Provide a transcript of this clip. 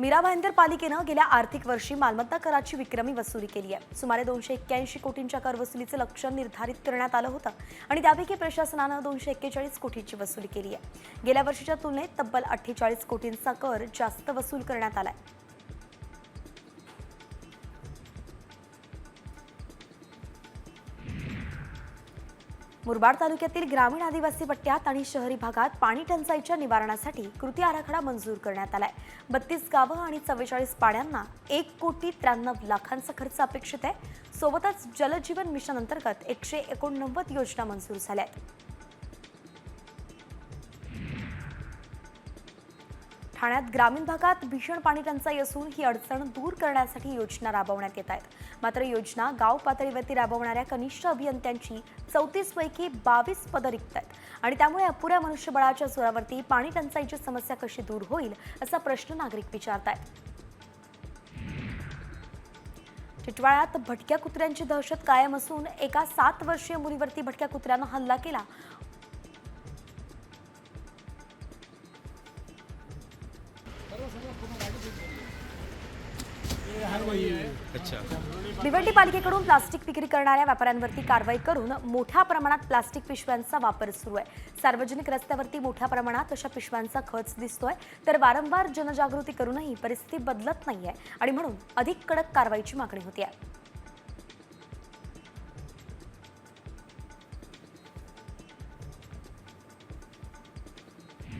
मीरा भाईंदर पालिकेनं गेल्या आर्थिक वर्षी मालमत्ता कराची विक्रमी वसुली केली आहे. सुमारे दोनशे एक्क्याऐंशी कोटींच्या कर वसुलीचं लक्ष्य निर्धारित करण्यात आलं होतं आणि त्यापैकी प्रशासनानं दोनशे एक्केचाळीस कोटींची वसुली केली आहे. गेल्या वर्षीच्या तुलनेत तब्बल अठ्ठेचाळीस कोटींचा कर जास्त वसूल करण्यात आला आहे मुरबाड तालुक्यातील ग्रामीण आदिवासी पट्ट्यात आणि शहरी भागात पाणी टंचाईच्या निवारणासाठी कृती आराखडा मंजूर करण्यात आलाय. बत्तीस गावं आणि चव्वेचाळीस पाड्यांना एक कोटी त्र्याण्णव लाखांचा खर्च अपेक्षित आहे. सोबतच जलजीवन मिशन अंतर्गत एकशे एकोणनव्वद योजना मंजूर झाल्या आहेत ठाण्यात ग्रामीण भागात भीषण पाणी टंचाई असून ही अडचण दूर करण्यासाठी योजना राबवण्यात येत आहेत. मात्र योजना गाव पातळीवरती राबवणाऱ्या कनिष्ठ अभियंत्यांची चौतीस पैकी बावीस पदं रिक्त आहेत. आणि त्यामुळे अपुऱ्या मनुष्यबळाच्या जोरावरती पाणी टंचाईची समस्या कशी दूर होईल असा प्रश्न नागरिक विचारत आहेत टिटवाळ्यात भटक्या कुत्र्यांची दहशत कायम असून एका सात वर्षीय मुलीवरती भटक्या कुत्र्यानं हल्ला केला. भिवंडी पालिकेकडून प्लास्टिक विक्री करणाऱ्या व्यापाऱ्यांवरती कारवाई करून मोठ्या प्रमाणात प्लास्टिक पिशव्यांचा वापर सुरू आहे. सार्वजनिक रस्त्यावरती मोठ्या प्रमाणात अशा पिशव्यांचा खच दिसतोय. तर वारंवार जनजागृती करूनही परिस्थिती बदलत नाहीये आणि म्हणून अधिक कडक कारवाईची मागणी होती आहे